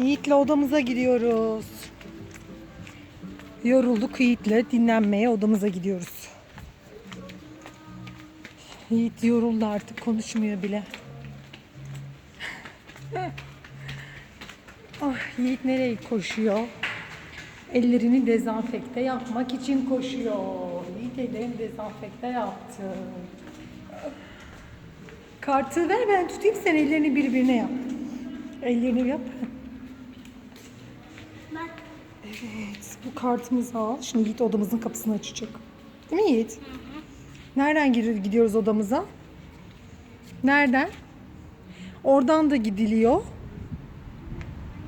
Yiğit'le odamıza gidiyoruz. Yorulduk Yiğit'le dinlenmeye odamıza gidiyoruz. Yiğit yoruldu artık konuşmuyor bile. ah Yiğit nereye koşuyor? Ellerini dezenfekte yapmak için koşuyor. Yiğit ellerini dezenfekte yaptı. Kartı ver ben tutayım sen ellerini birbirine yap. Ellerini yap. Evet bu kartımızı al. Şimdi Yiğit odamızın kapısını açacak. Değil mi Yiğit? Nereden gir- gidiyoruz odamıza? Nereden? Oradan da gidiliyor.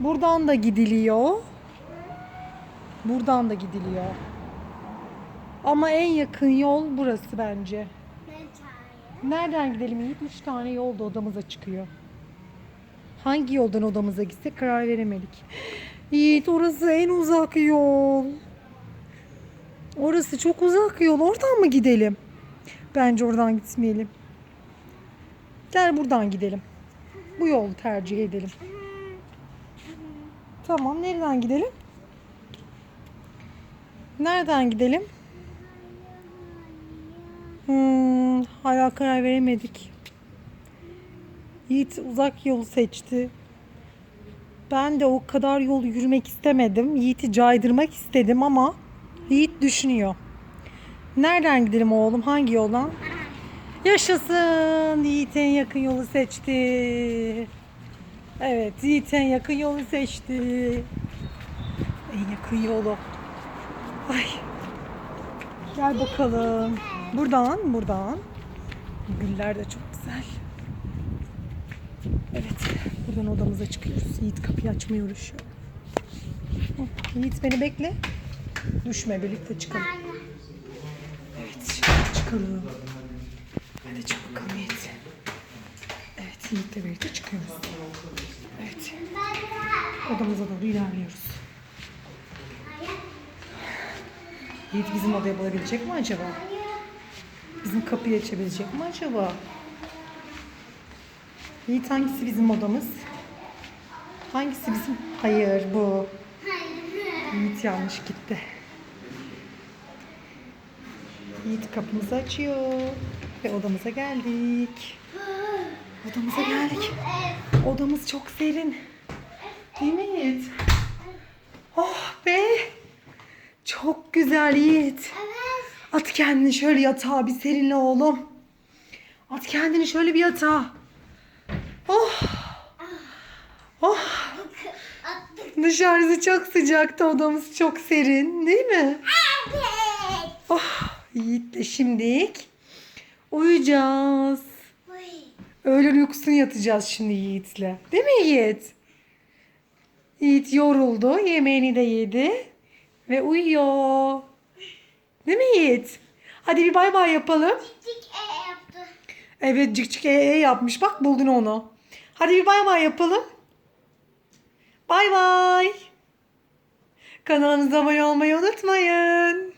Buradan da gidiliyor. Buradan da gidiliyor. Ama en yakın yol burası bence. Nereden gidelim Yiğit? Üç tane yol da odamıza çıkıyor. Hangi yoldan odamıza gitsek karar veremedik. Yiğit orası en uzak yol. Orası çok uzak yol. Oradan mı gidelim? Bence oradan gitmeyelim. Gel buradan gidelim. Bu yolu tercih edelim. Tamam nereden gidelim? Nereden gidelim? Hmm, hala karar veremedik. Yiğit uzak yolu seçti. Ben de o kadar yol yürümek istemedim. Yiğit'i caydırmak istedim ama Yiğit düşünüyor. Nereden gidelim oğlum? Hangi yoldan? Yaşasın! Yiğit en yakın yolu seçti. Evet, Yiğit en yakın yolu seçti. En yakın yolu. Ay. Gel bakalım. Buradan, buradan. Güller de çok güzel. Evet, buradan odamıza çıkıyoruz. Yiğit kapıyı uğraşıyor. Hı, Yiğit beni bekle. Düşme, birlikte çıkalım. Evet, şimdi çıkalım. Hadi çık bakalım Yiğit. Evet, Yiğit'le birlikte çıkıyoruz. Evet, odamıza doğru ilerliyoruz. Yiğit bizim odaya bulabilecek mi acaba? Bizim kapıyı açabilecek mi acaba? Yiğit hangisi bizim odamız? Hangisi bizim? Hayır bu. Yiğit yanlış gitti. Yiğit kapımızı açıyor. Ve odamıza geldik. Odamıza geldik. Odamız çok serin. Değil mi Yiğit? Oh be. Çok güzel Yiğit. At kendini şöyle yatağa bir serinle oğlum. At kendini şöyle bir yatağa. Oh. Oh. Dışarısı çok sıcaktı odamız çok serin değil mi? Evet. Oh. Yiğit'le şimdilik uyuyacağız. Uy. Öğlen uykusunu yatacağız şimdi Yiğit'le. Değil mi Yiğit? Yiğit yoruldu. Yemeğini de yedi. Ve uyuyor. Değil mi Yiğit? Hadi bir bay bay yapalım. Tik e yaptı. Evet cik cik e, e yapmış. Bak buldun onu. Hadi bir bay bay yapalım. Bay bay. Kanalımıza abone olmayı unutmayın.